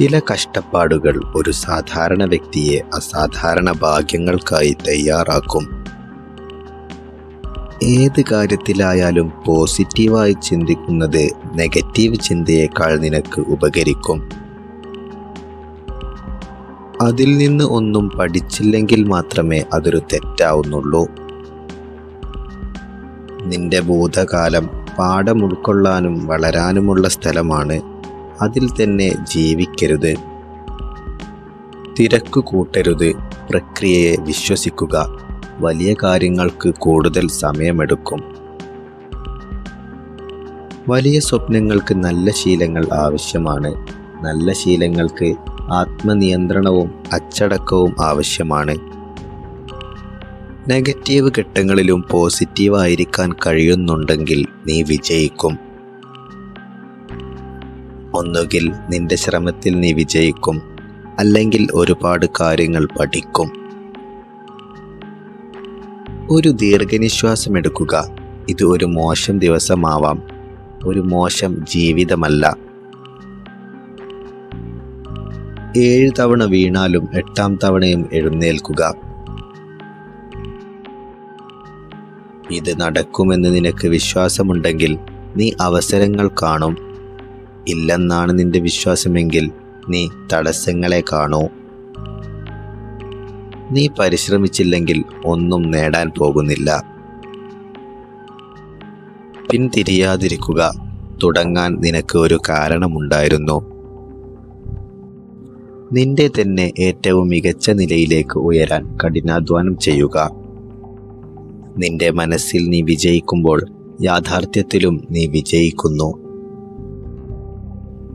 ചില കഷ്ടപ്പാടുകൾ ഒരു സാധാരണ വ്യക്തിയെ അസാധാരണ ഭാഗ്യങ്ങൾക്കായി തയ്യാറാക്കും. ഏത് കാര്യത്തിലായാലും പോസിറ്റീവായി ചിന്തിക്കുന്നത് നെഗറ്റീവ് ചിന്തയേക്കാൾ നിനക്ക് ഉപകരിക്കും. അതിൽ നിന്ന് ഒന്നും പഠിച്ചില്ലെങ്കിൽ മാത്രമേ അതൊരു തെറ്റാവുന്നുള്ളൂ. നിന്റെ ഭൂതകാലം പാഠം ഉൾക്കൊള്ളാനും വളരാനുമുള്ള സ്ഥലമാണ് അതിൽ തന്നെ ജീവിക്കരുത്. തിരക്ക് കൂട്ടരുത്. പ്രക്രിയയെ വിശ്വസിക്കുക. വലിയ കാര്യങ്ങൾക്ക് കൂടുതൽ സമയമെടുക്കും. വലിയ സ്വപ്നങ്ങൾക്ക് നല്ല ശീലങ്ങൾ ആവശ്യമാണ്. നല്ല ശീലങ്ങൾക്ക് ആത്മനിയന്ത്രണവും അച്ചടക്കവും ആവശ്യമാണ്. നെഗറ്റീവ് ഘട്ടങ്ങളിലും പോസിറ്റീവായിരിക്കാൻ കഴിയുന്നുണ്ടെങ്കിൽ നീ വിജയിക്കും. ഒന്നുകിൽ നിന്റെ ശ്രമത്തിൽ നീ വിജയിക്കും അല്ലെങ്കിൽ ഒരുപാട് കാര്യങ്ങൾ പഠിക്കും. ഒരു ദീർഘനിശ്വാസം എടുക്കുക. ഇത് ഒരു മോശം ദിവസമാവാം. ഒരു മോശം ജീവിതമല്ല. ഏഴ് തവണ വീണാലും എട്ടാം തവണയും എഴുന്നേൽക്കുക. ഇത് നടക്കുമെന്ന് നിനക്ക് വിശ്വാസമുണ്ടെങ്കിൽ നീ അവസരങ്ങൾ കാണും. ഇല്ലെന്നാണ് നിന്റെ വിശ്വാസമെങ്കിൽ നീ തടസ്സങ്ങളെ കാണൂ. നീ പരിശ്രമിച്ചില്ലെങ്കിൽ ഒന്നും നേടാൻ പോകുന്നില്ല. പിന്തിരിയാതിരിക്കുക തുടങ്ങാൻ നിനക്ക് ഒരു കാരണമുണ്ടായിരുന്നു. നിന്റെ തന്നെ ഏറ്റവും മികച്ച നിലയിലേക്ക് ഉയരാൻ കഠിനാധ്വാനം ചെയ്യുക. നിന്റെ മനസ്സിൽ നീ വിജയിക്കുമ്പോൾ യാഥാർത്ഥ്യത്തിലും നീ വിജയിക്കുന്നു.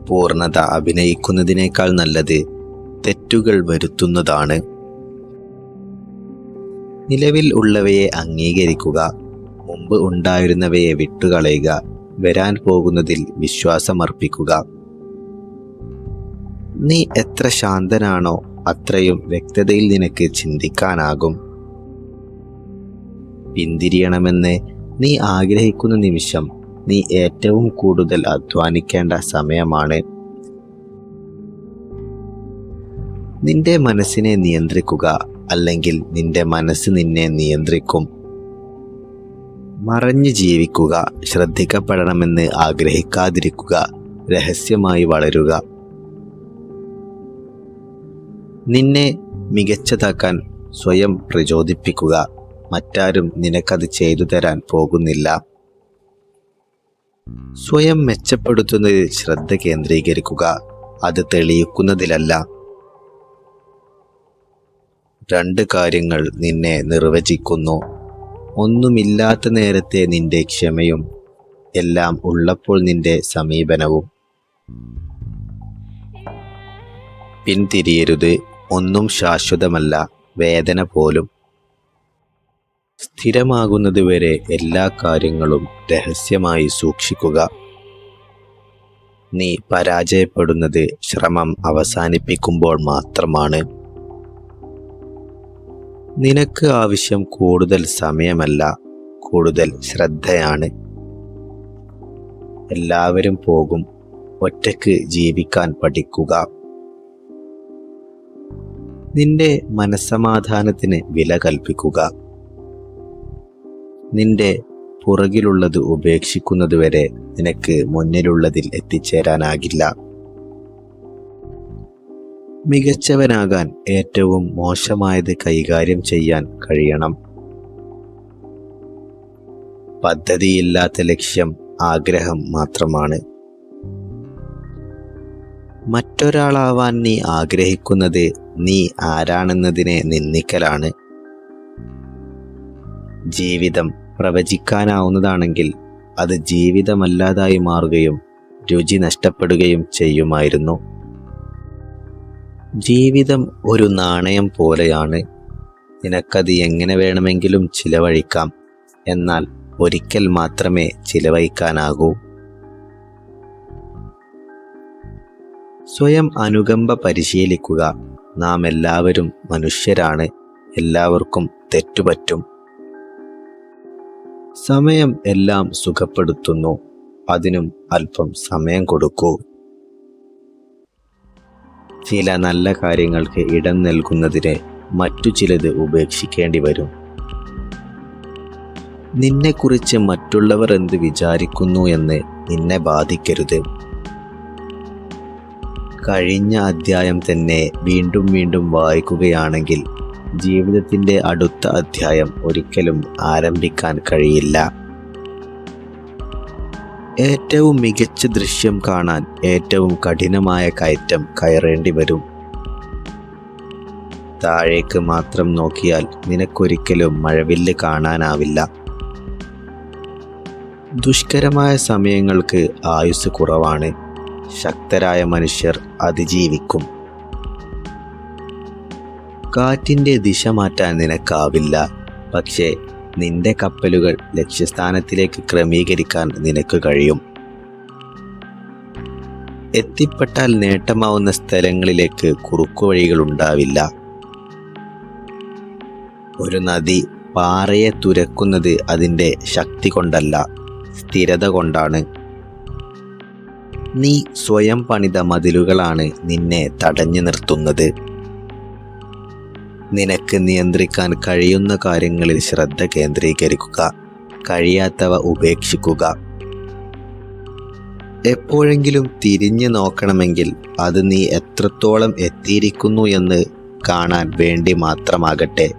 പൂർണത അഭിനയിക്കുന്നതിനേക്കാൾ നല്ലത് തെറ്റുകൾ വരുത്തുന്നതാണ്. നിലവിൽ ഉള്ളവയെ അംഗീകരിക്കുക മുമ്പ് ഉണ്ടായിരുന്നവയെ വിട്ടുകളയുക വരാൻ പോകുന്നതിൽ വിശ്വാസമർപ്പിക്കുക. നീ എത്ര ശാന്തനാണോ അത്രയും വ്യക്തതയിൽ നിനക്ക് ചിന്തിക്കാനാകും. പിന്തിരിയണമെന്ന് നീ ആഗ്രഹിക്കുന്ന നിമിഷം നീ ഏറ്റവും കൂടുതൽ അധ്വാനിക്കേണ്ട സമയമാണ്. നിന്റെ മനസ്സിനെ നിയന്ത്രിക്കുക അല്ലെങ്കിൽ നിന്റെ മനസ്സ് നിന്നെ നിയന്ത്രിക്കും. മറഞ്ഞു ജീവിക്കുക ശ്രദ്ധിക്കപ്പെടണമെന്ന് ആഗ്രഹിക്കാതിരിക്കുക രഹസ്യമായി വളരുക. നിന്നെ മികച്ചതാക്കാൻ സ്വയം പ്രചോദിപ്പിക്കുക. മറ്റാരും നിനക്കത് ചെയ്തു തരാൻ പോകുന്നില്ല. സ്വയം മെച്ചപ്പെടുത്തുന്നതിൽ ശ്രദ്ധ കേന്ദ്രീകരിക്കുക. അത് തെളിയിക്കുന്നതിലല്ല. രണ്ട് കാര്യങ്ങൾ നിന്നെ നിർവചിക്കുന്നു. ഒന്നുമില്ലാത്ത നേരത്തെ നിന്റെ ക്ഷമയും എല്ലാം ഉള്ളപ്പോൾ നിന്റെ സമീപനവും. പിന്തിരിയരുത്. ഒന്നും ശാശ്വതമല്ല. വേദന പോലും. സ്ഥിരമാകുന്നതുവരെ എല്ലാ കാര്യങ്ങളും രഹസ്യമായി സൂക്ഷിക്കുക. നീ പരാജയപ്പെടുന്നത് ശ്രമം അവസാനിപ്പിക്കുമ്പോൾ മാത്രമാണ്. നിനക്ക് ആവശ്യം കൂടുതൽ സമയമല്ല കൂടുതൽ ശ്രദ്ധയാണ്. എല്ലാവരും പോകും ഒറ്റയ്ക്ക് ജീവിക്കാൻ പഠിക്കുക. നിന്റെ മനസ്സമാധാനത്തിന് വില കൽപ്പിക്കുക. നിന്റെ പുറകിലുള്ളത് ഉപേക്ഷിക്കുന്നതുവരെ നിനക്ക് മുന്നിലുള്ളതിൽ എത്തിച്ചേരാനാകില്ല. മികച്ചവനാകാൻ ഏറ്റവും മോശമായത് കൈകാര്യം ചെയ്യാൻ കഴിയണം. പദ്ധതിയില്ലാത്ത ലക്ഷ്യം ആഗ്രഹം മാത്രമാണ്. മറ്റൊരാളാവാൻ നീ ആഗ്രഹിക്കുന്നത് നീ ആരാണെന്നതിനെ നിന്ദിക്കലാണ്. ജീവിതം പ്രവചിക്കാനാവുന്നതാണെങ്കിൽ അത് ജീവിതമല്ലാതായി മാറുകയും രുചി നഷ്ടപ്പെടുകയും ചെയ്യുമായിരുന്നു. ജീവിതം ഒരു നാണയം പോലെയാണ്. നിനക്കത് എങ്ങനെ വേണമെങ്കിലും ചിലവഴിക്കാം. എന്നാൽ ഒരിക്കൽ മാത്രമേ ചിലവഴിക്കാനാകൂ. സ്വയം അനുകമ്പ പരിശീലിക്കുക. നാം എല്ലാവരും മനുഷ്യരാണ്. എല്ലാവർക്കും തെറ്റുപറ്റും. സമയം എല്ലാം സുഖപ്പെടുത്തുന്നു. അതിനും അല്പം സമയം കൊടുക്കൂ. ചില നല്ല കാര്യങ്ങൾക്ക് ഇടം നൽകുന്നതിന് മറ്റു ചിലത് ഉപേക്ഷിക്കേണ്ടി വരും. നിന്നെക്കുറിച്ച് മറ്റുള്ളവർ എന്ത് വിചാരിക്കുന്നു എന്ന് നിന്നെ ബാധിക്കരുത്. കഴിഞ്ഞ അധ്യായം തന്നെ വീണ്ടും വീണ്ടും വായിക്കുകയാണെങ്കിൽ ജീവിതത്തിന്റെ അടുത്ത അധ്യായം ഒരിക്കലും ആരംഭിക്കാൻ കഴിയില്ല. ഏറ്റവും മികച്ച ദൃശ്യം കാണാൻ ഏറ്റവും കഠിനമായ കയറ്റം കയറേണ്ടി വരും. താഴേക്ക് മാത്രം നോക്കിയാൽ നിനക്കൊരിക്കലും മഴവില്ല് കാണാനാവില്ല. ദുഷ്കരമായ സമയങ്ങൾക്ക് ആയുസ് കുറവാണ്. ശക്തരായ മനുഷ്യർ അതിജീവിക്കും. കാറ്റിന്റെ ദിശ മാറ്റാൻ നിനക്കാവില്ല. പക്ഷേ നിന്റെ കപ്പലുകൾ ലക്ഷ്യസ്ഥാനത്തിലേക്ക് ക്രമീകരിക്കാൻ നിനക്ക് കഴിയും. എത്തിപ്പെട്ടാൽ നേട്ടമാവുന്ന സ്ഥലങ്ങളിലേക്ക് കുറുക്കുവഴികൾ ഉണ്ടാവില്ല. ഒരു നദി പാറയെ തുരക്കുന്നത് അതിന്റെ ശക്തി കൊണ്ടല്ല സ്ഥിരത കൊണ്ടാണ്. നീ സ്വയം പണിത മതിലുകളാണ് നിന്നെ തടഞ്ഞു നിർത്തുന്നത്. നിനക്ക് നിയന്ത്രിക്കാൻ കഴിയുന്ന കാര്യങ്ങളിൽ ശ്രദ്ധ കേന്ദ്രീകരിക്കുക. കഴിയാത്തവ ഉപേക്ഷിക്കുക. എപ്പോഴെങ്കിലും തിരിഞ്ഞു നോക്കണമെങ്കിൽ അത് നീ എത്രത്തോളം എത്തിയിരിക്കുന്നു എന്ന് കാണാൻ വേണ്ടി മാത്രമാകട്ടെ.